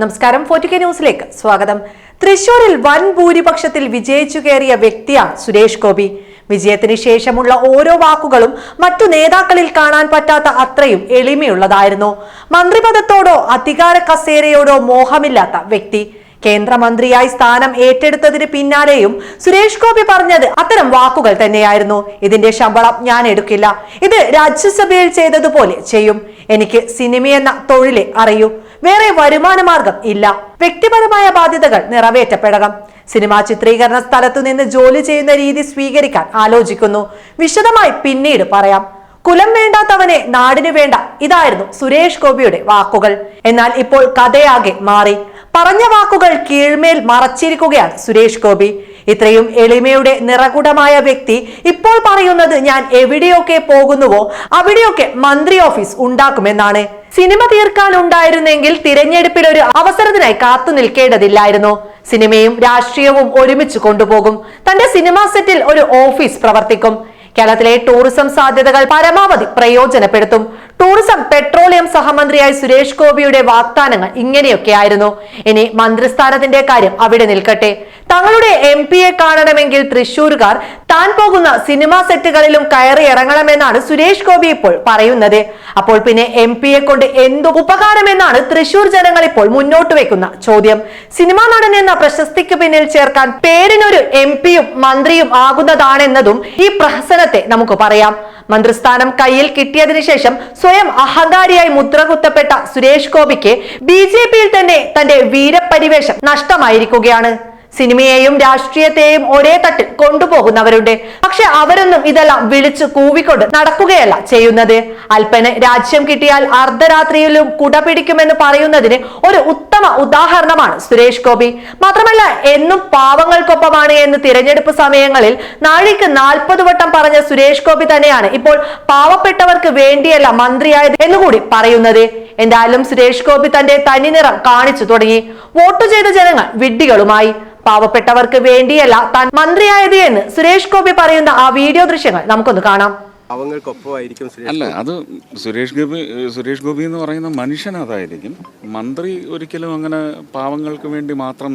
നമസ്കാരം. ഫോർട്ടിക്കെ ന്യൂസിലേക്ക് സ്വാഗതം. തൃശൂരിൽ വൻ ഭൂരിപക്ഷത്തിൽ വിജയിച്ചു കയറിയ വ്യക്തിയാണ് സുരേഷ് ഗോപി. വിജയത്തിന് ശേഷമുള്ള ഓരോ വാക്കുകളും മറ്റു നേതാക്കളിൽ കാണാൻ പറ്റാത്ത അത്രയും എളിമയുള്ളതായിരുന്നു. മന്ത്രിപദത്തോടോ അധികാര കസേരയോടോ മോഹമില്ലാത്ത വ്യക്തി. കേന്ദ്രമന്ത്രിയായി സ്ഥാനം ഏറ്റെടുത്തതിന് പിന്നാലെയും സുരേഷ് ഗോപി പറഞ്ഞത് അത്തരം വാക്കുകൾ തന്നെയായിരുന്നു. ഇതിന്റെ ശമ്പളം ഞാൻ എടുക്കില്ല. ഇത് രാജ്യസഭയിൽ ചെയ്തതുപോലെ ചെയ്യും. എനിക്ക് സിനിമയെന്ന തൊഴിലെ അറിയൂ. വേറെ വരുമാന മാർഗം ഇല്ല. വ്യക്തിപരമായ ബാധ്യതകൾ നിറവേറ്റപ്പെടണം. സിനിമാ ചിത്രീകരണ സ്ഥലത്തു നിന്ന് ജോലി ചെയ്യുന്ന രീതി സ്വീകരിക്കാൻ ആലോചിക്കുന്നു. വിശദമായി പിന്നീട് പറയാം. കുലം വേണ്ടാത്തവനെ നാടിന് വേണ്ട ഇതായിരുന്നു സുരേഷ് ഗോപിയുടെ വാക്കുകൾ. എന്നാൽ ഇപ്പോൾ കഥയാകെ മാറി. പറഞ്ഞ വാക്കുകൾ കീഴ്മേൽ മറച്ചിരിക്കുകയാണ് സുരേഷ് ഗോപി. ഇത്രയും എളിമയുടെ നിറകുടമായ വ്യക്തി ഇപ്പോൾ പറയുന്നത് ഞാൻ എവിടെയൊക്കെ പോകുന്നുവോ അവിടെയൊക്കെ മന്ത്രി ഓഫീസ് ഉണ്ടാക്കുമെന്നാണ്. സിനിമ തീർക്കാനുണ്ടായിരുന്നെങ്കിൽ തിരഞ്ഞെടുപ്പിൽ ഒരു അവസരത്തിനായി കാത്തു നിൽക്കേണ്ടതില്ലായിരുന്നു. സിനിമയും രാഷ്ട്രീയവും ഒരുമിച്ച് കൊണ്ടുപോകും. തന്റെ സിനിമാ സെറ്റിൽ ഒരു ഓഫീസ് പ്രവർത്തിക്കും. കേരളത്തിലെ ടൂറിസം സാധ്യതകൾ പരമാവധി പ്രയോജനപ്പെടുത്തും. ടൂറിസം പെട്രോളിയം സഹമന്ത്രിയായ സുരേഷ് ഗോപിയുടെ വാഗ്ദാനങ്ങൾ ഇങ്ങനെയൊക്കെയായിരുന്നു. ഇനി മന്ത്രിസ്ഥാനത്തിന്റെ കാര്യം അവിടെ നിൽക്കട്ടെ. തങ്ങളുടെ എം പിയെ കാണണമെങ്കിൽ തൃശൂരുകാർ താൻ പോകുന്ന സിനിമാ സെറ്റുകളിലും കയറി ഇറങ്ങണമെന്നാണ് സുരേഷ് ഗോപി ഇപ്പോൾ പറയുന്നത്. അപ്പോൾ പിന്നെ എം പിയെ കൊണ്ട് എന്തു ഉപകാരമെന്നാണ് തൃശൂർ ജനങ്ങൾ ഇപ്പോൾ മുന്നോട്ട് വെക്കുന്ന ചോദ്യം. സിനിമാ നടൻ എന്ന പ്രശസ്തിക്ക് പിന്നിൽ ചേർക്കാൻ പേരിനൊരു എം പിയും മന്ത്രിയും ആകുന്നതാണെന്നതും ഈ പ്രഹസനത്തെ നമുക്ക് പറയാം. മന്ത്രിസ്ഥാനം കയ്യിൽ കിട്ടിയതിനു ശേഷം സ്വയം അഹങ്കാരിയായി മുദ്രകുത്തപ്പെട്ട സുരേഷ് ഗോപിക്ക് ബി ജെ പിയിൽ തന്നെ തന്റെ വീരപരിവേഷം നഷ്ടമായിരിക്കുകയാണ്. സിനിമയെയും രാഷ്ട്രീയത്തെയും ഒരേ തട്ടിൽ കൊണ്ടുപോകുന്നവരുണ്ട്. പക്ഷെ അവരൊന്നും ഇതെല്ലാം വിളിച്ചു കൂവിക്കൊണ്ട് നടക്കുകയല്ല ചെയ്യുന്നത്. അല്പന് രാജ്യം കിട്ടിയാൽ അർദ്ധരാത്രിയിലും കുട പിടിക്കുമെന്ന് പറയുന്നതിന് ഒരു ഉത്തമ ഉദാഹരണമാണ് സുരേഷ് ഗോപി. മാത്രമല്ല എന്നും പാവങ്ങൾക്കൊപ്പമാണ് എന്ന് തിരഞ്ഞെടുപ്പ് സമയങ്ങളിൽ നാഴിക്ക് നാൽപ്പത് വട്ടം പറഞ്ഞ സുരേഷ് ഗോപി തന്നെയാണ് ഇപ്പോൾ പാവപ്പെട്ടവർക്ക് വേണ്ടിയല്ല മന്ത്രിയായത് എന്നുകൂടി പറയുന്നത്. എന്തായാലും സുരേഷ് ഗോപി തന്റെ തനിനിറം കാണിച്ചു തുടങ്ങി. വോട്ട് ചെയ്ത ജനങ്ങൾ വിഡ്ഢികളുമായി. പാവപ്പെട്ടവർക്ക് വേണ്ടിയല്ല താൻ മന്ത്രിയായത് എന്ന് സുരേഷ് ഗോപി പറയുന്ന ആ വീഡിയോ ദൃശ്യങ്ങൾ നമുക്കൊന്ന് കാണാം. അല്ല അത് സുരേഷ് ഗോപി സുരേഷ് ഗോപി എന്ന് പറയുന്ന മനുഷ്യൻ അതായിരിക്കും. മന്ത്രി ഒരിക്കലും അങ്ങനെ പാവങ്ങൾക്ക് വേണ്ടി മാത്രം